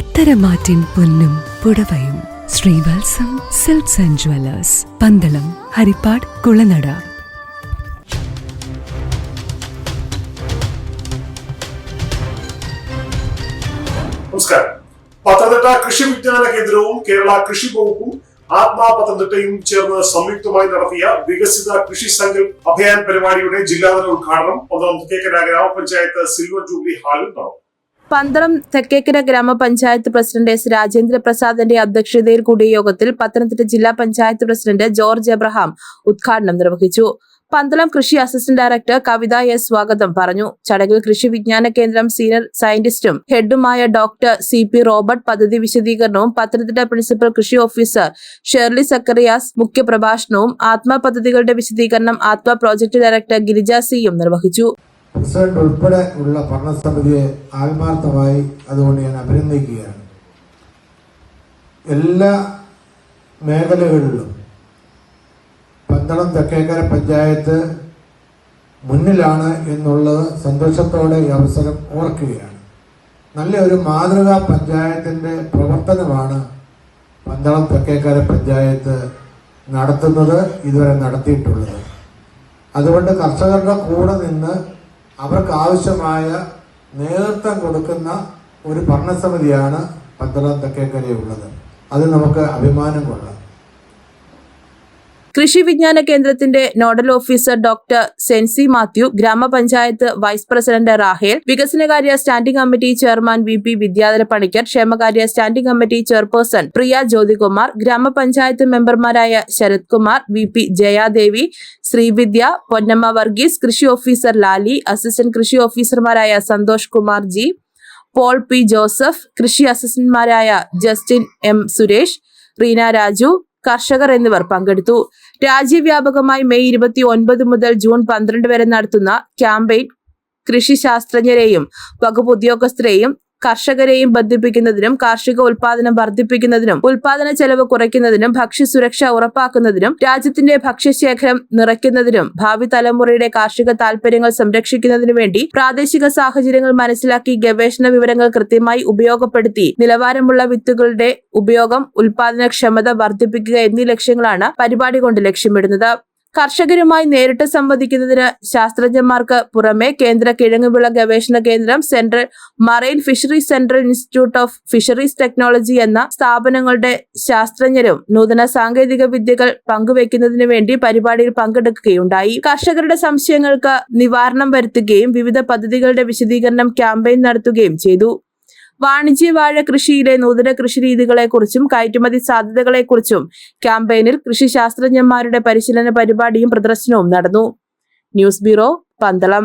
പത്തരമാറ്റിൻ പൊന്നും പുടവയും. Sreevalsam silks and jewellers Pandalam Haripad Kulanada. നമസ്കാരം. പത്തനംതിട്ട കൃഷി വിജ്ഞാന കേന്ദ്രവും കേരള കൃഷി വകുപ്പും ആത്മാ പത്തനംതിട്ടയും ചേർന്ന് സംയുക്തമായി നടത്തിയ വികസിത കൃഷി സങ്കൽപ് അഭിയാൻ പരിപാടിയുടെ ജില്ലാതല ഉദ്ഘാടനം തേക്കര ഗ്രാമപഞ്ചായത്ത് സിൽവർ ജൂബിലി ഹാളിൽ നടന്നു. പന്തളം തെക്കേക്കര ഗ്രാമപഞ്ചായത്ത് പ്രസിഡന്റ് എസ് രാജേന്ദ്ര പ്രസാദിന്റെ അധ്യക്ഷതയിൽ കൂടിയ യോഗത്തിൽ പത്തനംതിട്ട ജില്ലാ പഞ്ചായത്ത് പ്രസിഡന്റ് ജോർജ് എബ്രഹാം ഉദ്ഘാടനം നിർവഹിച്ചു. പന്തളം കൃഷി അസിസ്റ്റന്റ് ഡയറക്ടർ കവിത എസ് സ്വാഗതം പറഞ്ഞു. ചടങ്ങിൽ കൃഷി വിജ്ഞാന കേന്ദ്രം സീനിയർ സയന്റിസ്റ്റും ഹെഡുമായ ഡോക്ടർ സി പി റോബർട്ട് പദ്ധതി വിശദീകരണവും പത്തനംതിട്ട പ്രിൻസിപ്പൽ കൃഷി ഓഫീസർ ഷെർലി സക്കറിയാസ് മുഖ്യപ്രഭാഷണവും ആത്മ പദ്ധതികളുടെ വിശദീകരണം ആത്മ പ്രോജക്ട് ഡയറക്ടർ ഗിരിജ സിയും നിർവഹിച്ചു. പ്രസിഡന്റ് ഉൾപ്പെടെ ഉള്ള ഭരണസമിതിയെ ആത്മാർത്ഥമായി അതുകൊണ്ട് ഞാൻ അഭിനന്ദിക്കുകയാണ്. എല്ലാ മേഖലകളിലും പന്തളം തെക്കേക്കര പഞ്ചായത്ത് മുന്നിലാണ് എന്നുള്ളത് സന്തോഷത്തോടെ ഈ അവസരം ഓർക്കുകയാണ്. നല്ല ഒരു മാതൃകാ പഞ്ചായത്തിന്റെ പ്രവർത്തനമാണ് പന്തളം തെക്കേക്കര പഞ്ചായത്ത് നടത്തുന്നത് ഇതുവരെ നടത്തിയിട്ടുള്ളത്. അതുകൊണ്ട് കർഷകരുടെ കൂടെ നിന്ന് അവർക്ക് ആവശ്യമായ നേതൃത്വം കൊടുക്കുന്ന ഒരു ഭരണസമിതിയാണ് പന്തളം തെക്കേക്കരയുള്ളത് അത് നമുക്ക് അഭിമാനം കൊള്ളാം. കൃഷി വിജ്ഞാന കേന്ദ്രത്തിന്റെ nodal officer doctor Sency Mathew ഗ്രാമപഞ്ചായത്ത് വൈസ് പ്രസിഡന്റ് റാഹേൽ വികസനകാര്യ standing committee chairman V P Vidyadhara Panicker ക്ഷേമകാര്യ standing committee chairperson Priya Jyothikumar ഗ്രാമപഞ്ചായത്ത് മെമ്പർമാരായ ശരത് കുമാർ വി പി ജയാദേവി ശ്രീവിദ്യ പൊന്നമ്മ വർഗീസ് കൃഷി ഓഫീസർ ലാലി അസിസ്റ്റന്റ് കൃഷി ഓഫീസർമാരായ Santhosh Kumar G Paul P Joseph കൃഷി അസിസ്റ്റന്റ്മാരായ ജസ്റ്റിൻ എം സുരേഷ് റീന രാജു കർഷകർ എന്നിവർ പങ്കെടുത്തു. രാജ്യവ്യാപകമായി മെയ് ഇരുപത്തി ഒൻപത് മുതൽ ജൂൺ പന്ത്രണ്ട് വരെ നടത്തുന്ന ക്യാമ്പയിൻ കൃഷി ശാസ്ത്രജ്ഞരെയും വകുപ്പ് ഉദ്യോഗസ്ഥരെയും കർഷകരെയും ബന്ധിപ്പിക്കുന്നതിനും കാർഷിക ഉൽപാദനം വർദ്ധിപ്പിക്കുന്നതിനും ഉൽപാദന ചെലവ് കുറയ്ക്കുന്നതിനും ഭക്ഷ്യസുരക്ഷ ഉറപ്പാക്കുന്നതിനും രാജ്യത്തിന്റെ ഭക്ഷ്യശേഖരം നിറയ്ക്കുന്നതിനും ഭാവി തലമുറയുടെ കാർഷിക താൽപര്യങ്ങൾ സംരക്ഷിക്കുന്നതിനു വേണ്ടി പ്രാദേശിക സാഹചര്യങ്ങൾ മനസ്സിലാക്കി ഗവേഷണ വിവരങ്ങൾ കൃത്യമായി ഉപയോഗപ്പെടുത്തി നിലവാരമുള്ള വിത്തുകളുടെ ഉപയോഗം ഉൽപാദനക്ഷമത വർദ്ധിപ്പിക്കുക എന്നീ ലക്ഷ്യങ്ങളാണ് പരിപാടി കൊണ്ട് ലക്ഷ്യമിടുന്നത്. കർഷകരുമായി നേരിട്ട് സംവദിക്കുന്നതിന് ശാസ്ത്രജ്ഞന്മാർക്ക് പുറമെ കേന്ദ്ര കിഴങ്ങുവിള ഗവേഷണ കേന്ദ്രം central marine fisheries central institute of fisheries technology എന്ന സ്ഥാപനങ്ങളുടെ ശാസ്ത്രജ്ഞരും നൂതന സാങ്കേതിക വിദ്യകൾ പങ്കുവെക്കുന്നതിനു വേണ്ടി പരിപാടിയിൽ പങ്കെടുക്കുകയുണ്ടായി. കർഷകരുടെ സംശയങ്ങൾക്ക് നിവാരണം വരുത്തുകയും വിവിധ പദ്ധതികളുടെ വിശദീകരണം ക്യാമ്പയിൻ നടത്തുകയും ചെയ്തു. വാണിജ്യ വാഴ കൃഷിയിലെ നൂതന കൃഷി രീതികളെക്കുറിച്ചും കയറ്റുമതി സാധ്യതകളെക്കുറിച്ചും ക്യാമ്പയിനിൽ കൃഷി ശാസ്ത്രജ്ഞന്മാരുടെ പരിശീലന പരിപാടിയും പ്രദർശനവും നടന്നു. News bureau Pandalam.